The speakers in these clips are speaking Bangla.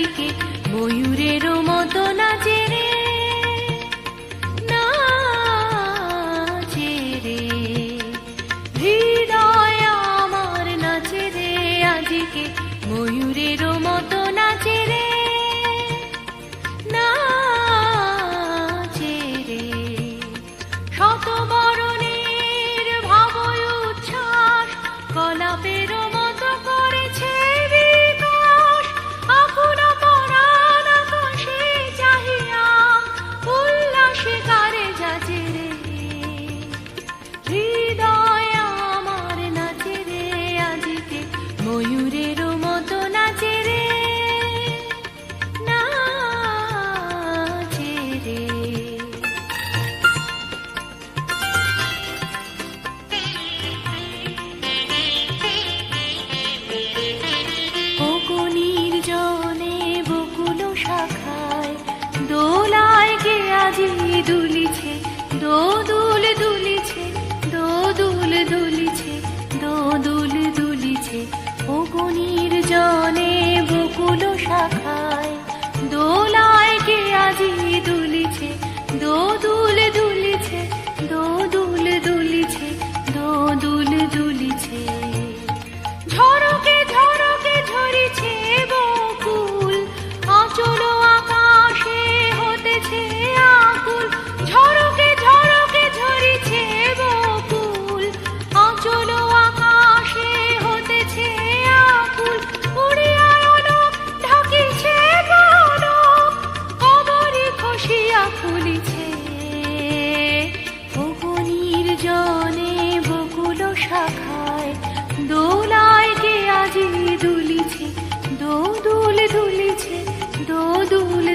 চারিদিকে ময়ূরেরও মতো নাচে আজি দুলিছে দোদুল দুলিছে দোদুল দুল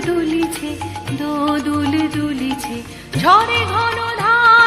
দুলিছে দোদুল দুলিছে ঝরে ঘন ধান।